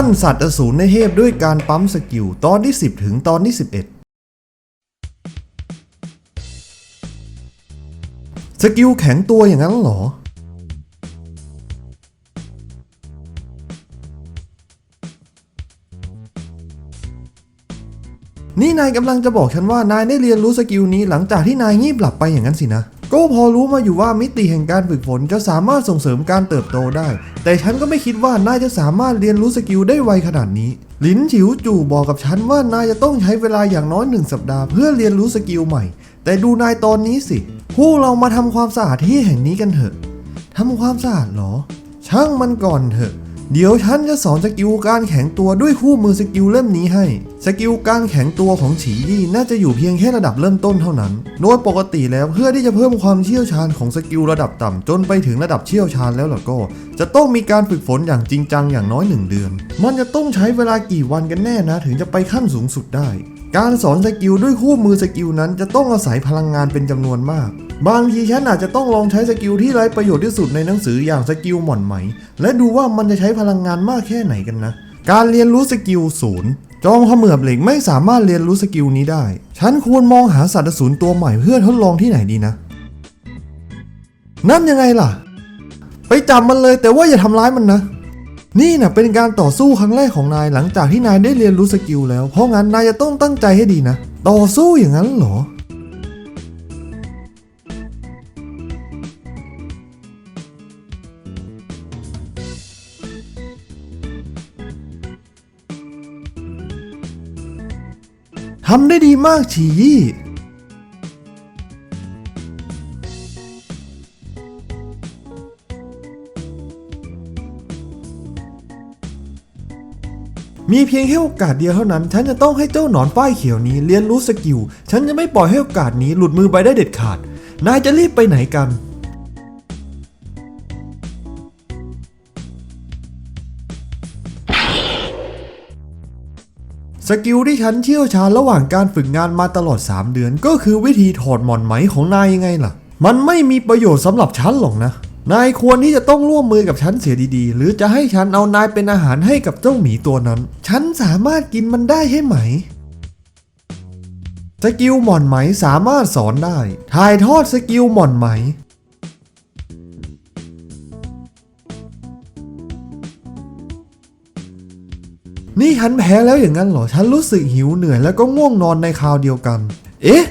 ปั้นสัตว์อสูรในเทพด้วยการปั๊มสกิลตอนที่ 10 ถึงตอนที่ 11 สกิลแข็งตัวอย่างนั้นหรอ นี่นายกำลังจะบอกฉันว่านายได้เรียนรู้สกิลนี้หลังจากที่นายงีบหลับไปอย่างนั้นสินะ ก็พอรู้มาอยู่ว่ามิติแห่งการฝึกฝนจะสามารถส่งเสริมการเติบโตได้ แต่ฉันก็ไม่คิดว่านายจะสามารถเรียนรู้สกิลได้ไวขนาดนี้ ลินฉิวจู่บอกกับฉันว่านายจะต้องใช้เวลาอย่างน้อยหนึ่งสัปดาห์เพื่อเรียนรู้สกิลใหม่ แต่ดูนายตอนนี้สิ พวกเรามาทำความสะอาดที่แห่งนี้กันเถอะทำความสะอาดเหรอ ช่างมันก่อนเถอะ เดี๋ยวฉันจะสอนสกิลการแข็งตัวด้วยคู่มือสกิลเล่มนี้ให้ สกิลการแข็งตัวของฉียี่น่าจะอยู่เพียงแค่ระดับเริ่มต้นเท่านั้น โดยปกติแล้วเพื่อที่จะเพิ่มความเชี่ยวชาญของสกิลระดับต่ำจนไปถึงระดับเชี่ยวชาญแล้วล่ะก็ จะต้องมีการฝึกฝนอย่างจริงจังอย่างน้อยหนึ่งเดือน มันจะต้องใช้เวลากี่วันกันแน่นะ ถึงจะไปขั้นสูงสุดได้ การสอนสกิลด้วยคู่มือสกิลนั้นจะต้องอาศัยพลังงานเป็นจำนวนมาก บางทีฉันอาจจะต้องลองใช้สกิลที่ไร้ประโยชน์ที่สุดในหนังสืออย่างสกิลหม่อนไหม และดูว่ามันจะใช้พลังงานมากแค่ไหนกันนะ การเรียนรู้สกิลศูนย์จอมขมือบเหล็กไม่สามารถเรียนรู้สกิลนี้ได้ ฉันควรมองหาสัตว์อสูรตัวใหม่เพื่อทดลองที่ไหนดีนะ นั่นยังไงล่ะ ไปจับมันเลยแต่ว่าอย่าทำร้ายมันนะ นี่นะเป็นการต่อสู้ครั้งแรกของนายหลังจากที่นายได้เรียนรู้สกิลแล้ว เพราะงั้นนายจะต้องตั้งใจให้ดีนะ ต่อสู้อย่างนั้นเหรอทำได้ดีมากฉี มีเพียงแค่โอกาสเดียวเท่านั้น ฉันจะต้องให้เจ้าหนอนป้ายเขียวนี้เรียนรู้สกิล ฉันจะไม่ปล่อยให้โอกาสนี้หลุดมือไปได้เด็ดขาด นายจะรีบไปไหนกันสกิลที่ฉันเชี่ยวชาญระหว่างการฝึกงานมาตลอด 3 เดือน ก็คือวิธีถอดหมอนไหมของนายยังไงล่ะ มันไม่มีประโยชน์สำหรับฉันหรอกนะ นายควรที่จะต้องร่วมมือกับฉันเสียดีๆ หรือจะให้ฉันเอานายเป็นอาหารให้กับเจ้าหมีตัวนั้น ฉันสามารถกินมันได้ใช่ไหม สกิลหม่อนไหมสามารถสอนได้ ถ่ายทอดสกิลหม่อนไหม นี่ฉันแพ้แล้วอย่างนั้นเหรอ ฉันรู้สึกหิวเหนื่อยแล้วก็ง่วงนอนในคราวเดียวกัน เอ๊ะ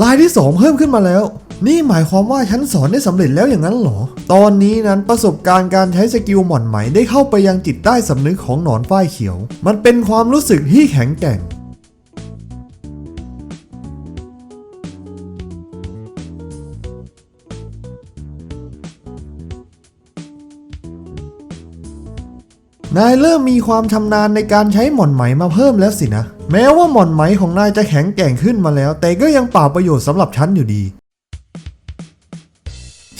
ลายที่สองเพิ่มขึ้นมาแล้ว นี่หมายความว่าฉันสอนได้สำเร็จแล้วอย่างนั้นหรอ ตอนนี้นั้นประสบการณ์การใช้สกิลหม่อนไหมได้เข้าไปยังจิตใต้สำนึกของหนอนฝ้ายเขียว มันเป็นความรู้สึกที่แข็งแกร่งนายเริ่มมีความชำนาญในการใช้หม่อนไหมมาเพิ่มแล้วสินะ แม้ว่าหม่อนไหมของนายจะแข็งแกร่งขึ้นมาแล้ว แต่ก็ยังเปล่าประโยชน์สำหรับฉันอยู่ดี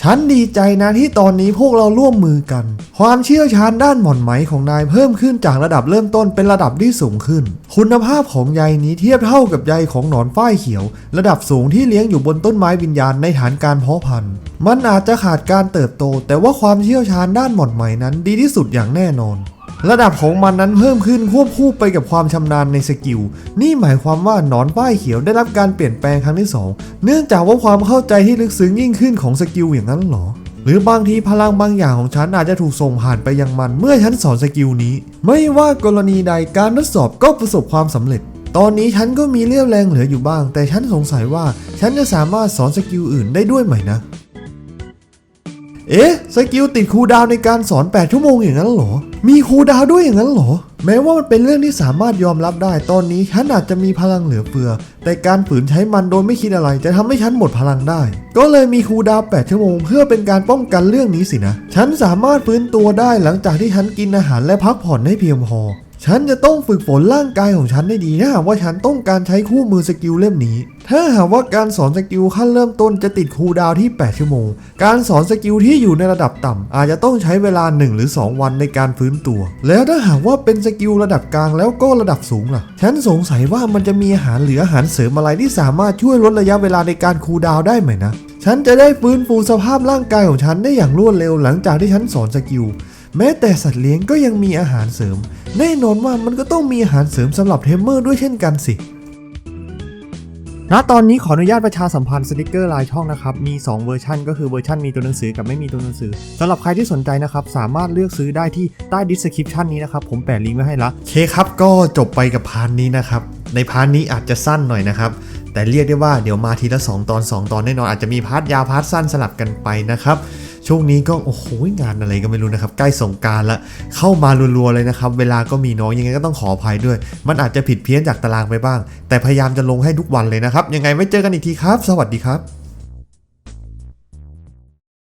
ฉันดีใจนะที่ตอนนี้พวกเราร่วมมือกัน ความเชี่ยวชาญด้านหม่อนไหมของนายเพิ่มขึ้นจากระดับเริ่มต้นเป็นระดับที่สูงขึ้น คุณภาพของใยนี้เทียบเท่ากับใยของหนอนฝ้ายเขียว ระดับสูงที่เลี้ยงอยู่บนต้นไม้วิญญาณในฐานการเพาะพันธุ์ มันอาจจะขาดการเติบโต แต่ว่าความเชี่ยวชาญด้านหม่อนไหมนั้นดีที่สุดอย่างแน่นอน ระดับของมันนั้นเพิ่มขึ้นควบคู่ไปกับความชำนาญในสกิล นี่หมายความว่าหนอนป้ายเขียวได้รับการเปลี่ยนแปลงครั้งที่ 2 เนื่องจากว่าความเข้าใจที่ลึกซึ้งยิ่งขึ้นของสกิลอย่างนั้นหรอ หรือบางทีพลังบางอย่างของฉันอาจจะถูกส่งผ่านไปยังมันเมื่อฉันสอนสกิลนี้ ไม่ว่ากรณีใดการทดสอบก็ประสบความสำเร็จตอนนี้ฉันก็มีเรี่ยวแรงเหลืออยู่บ้าง แต่ฉันสงสัยว่าฉันจะสามารถสอนสกิลอื่นได้ด้วยไหมนะ เอ๊ะสกิลติดครูดาวในการสอน 8 ชั่วโมงอย่างนั้นเหรอ มีครูดาวด้วยอย่างนั้นเหรอ แม้ว่ามันเป็นเรื่องที่สามารถยอมรับได้ ตอนนี้ฉันอาจจะมีพลังเหลือเฟือ แต่การฝืนใช้มันโดยไม่คิดอะไร จะทำให้ฉันหมดพลังได้ ก็เลยมีครูดาว 8 ชั่วโมง เพื่อเป็นการป้องกันเรื่องนี้สินะ ฉันสามารถฟื้นตัวได้หลังจากที่ฉันกินอาหารและพักผ่อนให้เพียงพอ ฉันจะต้องฝึกฝนร่างกายของฉันได้ดีถ้าหากว่าฉันต้องการใช้คู่มือสกิลเล่มนี้ ถ้าหากว่าการสอนสกิลขั้นเริ่มต้นจะติดคูดาวที่ 8 ชั่วโมง การสอนสกิลที่อยู่ในระดับต่ำอาจจะต้องใช้เวลา 1 หรือ 2 วันในการฟื้นตัว แล้วถ้าหากว่าเป็นสกิลระดับกลางแล้วก็ระดับสูงล่ะ ฉันสงสัยว่ามันจะมีอาหารเหลืออาหารเสริมอะไรที่สามารถช่วยลดระยะเวลาในการคูดาวได้ไหมนะ ฉันจะได้ฟื้นฟูสภาพร่างกายของฉันได้อย่างรวดเร็วหลังจากที่ฉันสอนสกิล แม้แต่สัตว์เลี้ยงก็ยังมีอาหารเสริม แน่นอนว่ามันก็ต้องมีอาหารเสริมสำหรับเทมเมอร์ด้วยเช่นกันสิณตอนนี้ขออนุญาตประชาสัมพันธ์สติกเกอร์ลายช่องนะครับ มี 2 เวอร์ชันก็คือเวอร์ชันมีตัวหนังสือกับไม่มีตัวหนังสือสำหรับใครที่สนใจนะครับ สามารถเลือกซื้อได้ที่ใต้ดิสคริปชันนี้นะครับ ผมแปะลิงก์ไว้ให้ละเคครับก็จบไปกับพาร์ทนี้นะครับ ในพาร์ทนี้อาจจะสั้นหน่อยนะครับ แต่เรียกได้ว่าเดี๋ยวมาทีละ 2 ตอน 2 ตอนแน่นอนอาจจะมีพาร์ทยาวพาร์ทสั้นสลับกันไปนะครับ ช่วงนี้ก็โอ้โหงานอะไรก็ไม่รู้นะครับ ใกล้สงการละเข้ามารัวๆเลยนะครับ เวลาก็มีน้อยยังไงก็ต้องขออภัยด้วย มันอาจจะผิดเพี้ยนจากตารางไปบ้าง แต่พยายามจะลงให้ทุกวันเลยนะครับ ยังไงไว้เจอกันอีกทีครับ สวัสดีครับ